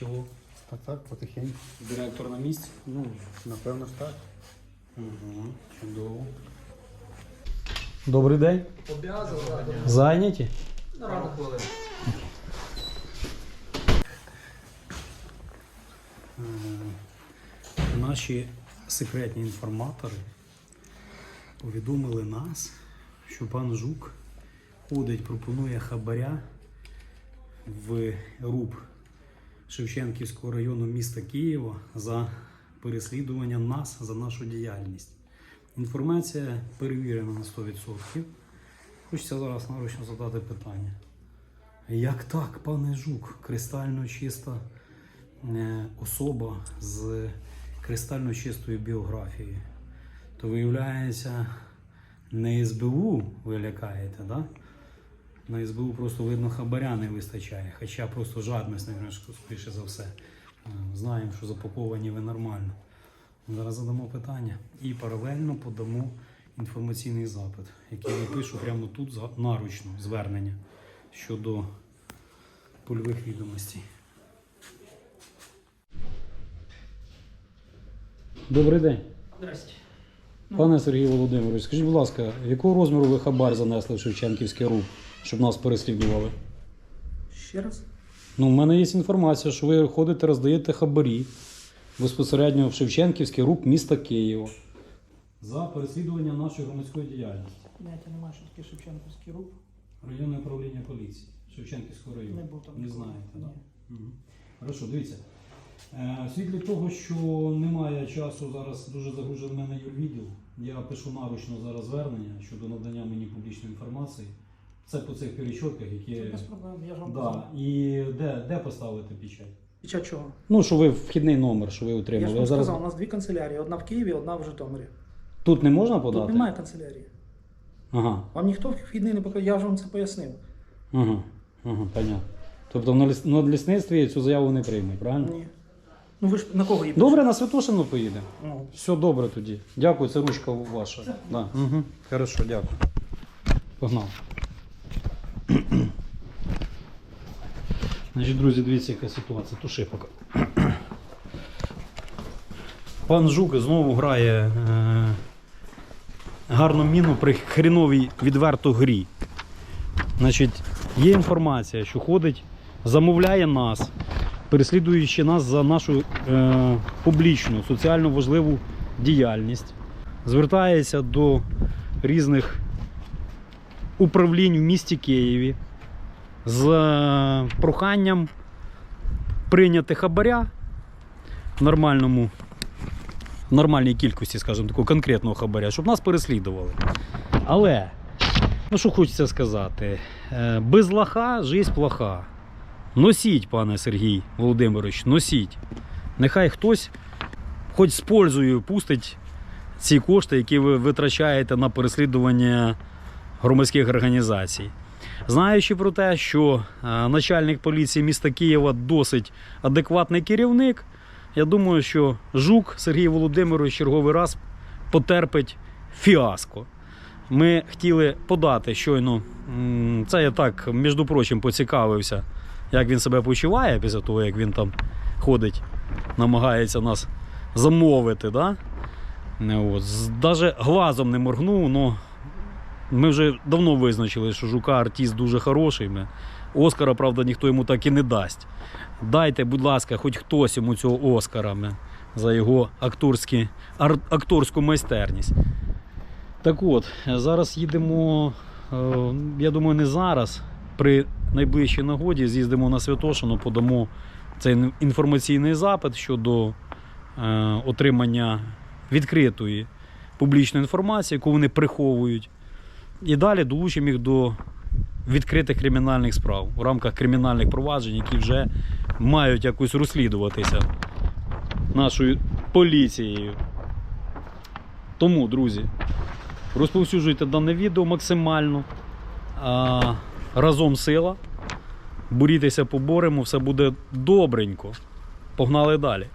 Нічого. Так, так, потихеньку. Директор на місці. Ну, напевно ж так. Угу. Чудово. Добрий день. Зайняті? Е, Наші секретні інформатори повідомили нас, що пан Жук ходить, пропонує хабаря в РУП Шевченківського району міста Києва за переслідування нас за нашу діяльність. Інформація перевірена на 100%. Хочеться зараз наручно задати питання. Як так, пане Жук, кристально чиста е, особа з кристально чистою біографією? То виявляється, не СБУ ви лякаєте, да? На СБУ просто видно хабаря не вистачає, хоча просто жадність, навіть, скоріше за все. Е, Знаємо, що запаковані ви нормально. Зараз задамо питання і паралельно подамо інформаційний запит, який напишу прямо тут наручно звернення щодо польових відомостей. Добрий день. Здрасте. Пане Сергій Володимирович, скажіть, будь ласка, якого розміру ви хабар занесли в Шевченківський рух, щоб нас переслідували? Ще раз. Ну, в мене є інформація, що ви ходите, роздаєте хабарі безпосередньо в Шевченківський рух міста Києва за переслідування нашої громадської діяльності. Поняття немає, що таке Шевченківський рух. Районне управління поліції Шевченківського району. Не був там. Не такого. знаєте, Ні. так? Угу. Хорошо, дивіться. Е, В світлі того, що немає часу, зараз дуже загружений в мене юрвідділ. Я пишу наручно зараз звернення щодо надання мені публічної інформації. Це по цих перечотках, які. Це без проблем, я ж вам Да. І де, де поставити печать? Під час чого? Ну, що ви вхідний номер, що ви Я ж отримали. вам Я зараз... сказав, у нас дві канцелярії, одна в Києві, одна в Житомирі. Тут не можна подати? Тут немає канцелярії. Ага, Вам ніхто вхідний не показав, я ж вам це пояснив. ага, ага, понятно. Тобто на, ліс... на лісництві цю заяву не приймуть, правильно? Ні. Ну ви ж на кого її Добре, на Святошину поїдемо. Ну, Все добре тоді. Дякую, це ручка ваша. Да. Угу. Хорошо, дякую. Погнав. Значить, друзі, дивіться, яка ситуація. Туши поки. Пан Жук знову грає е, гарну міну при хріновій відверто грі. Значить, є інформація, що ходить, замовляє нас, переслідуючи нас за нашу е, публічну, соціально важливу діяльність, звертається до різних управлінь в місті Києві з е, проханням прийняти хабаря в нормальному, нормальній кількості, скажімо, такого конкретного хабаря, щоб нас переслідували. Але, ну що хочеться сказати, е, без лоха жизнь плоха. Носіть, пане Сергій Володимирович, носіть. Нехай хтось хоч з пользою пустить ці кошти, які ви витрачаєте на переслідування громадських організацій. Знаючи про те, що е, начальник поліції міста Києва досить адекватний керівник, я думаю, що Жук Сергій Володимирович черговий раз потерпить фіаско. Ми хотіли подати щойно, це я так, між прочим, поцікавився, як він себе почуває після того, як він там ходить, намагається нас замовити. Да? Даже глазом не моргнув, але ми вже давно визначили, що Жука артист дуже хороший. Оскара, правда, ніхто йому так і не дасть. Дайте, будь ласка, хоч хтось йому цього Оскара за його акторські, ар, акторську майстерність. Так от, зараз їдемо, е, я думаю, не зараз. При найближчій нагоді з'їздимо на Святошину, подамо цей інформаційний запит щодо е, отримання відкритої публічної інформації, яку вони приховують. І далі долучимо їх до відкритих кримінальних справ у рамках кримінальних проваджень, які вже мають якось розслідуватися нашою поліцією. Тому, друзі, розповсюджуйте дане відео максимально. Разом сила. Борітеся, поборемо, все буде добренько. Погнали далі.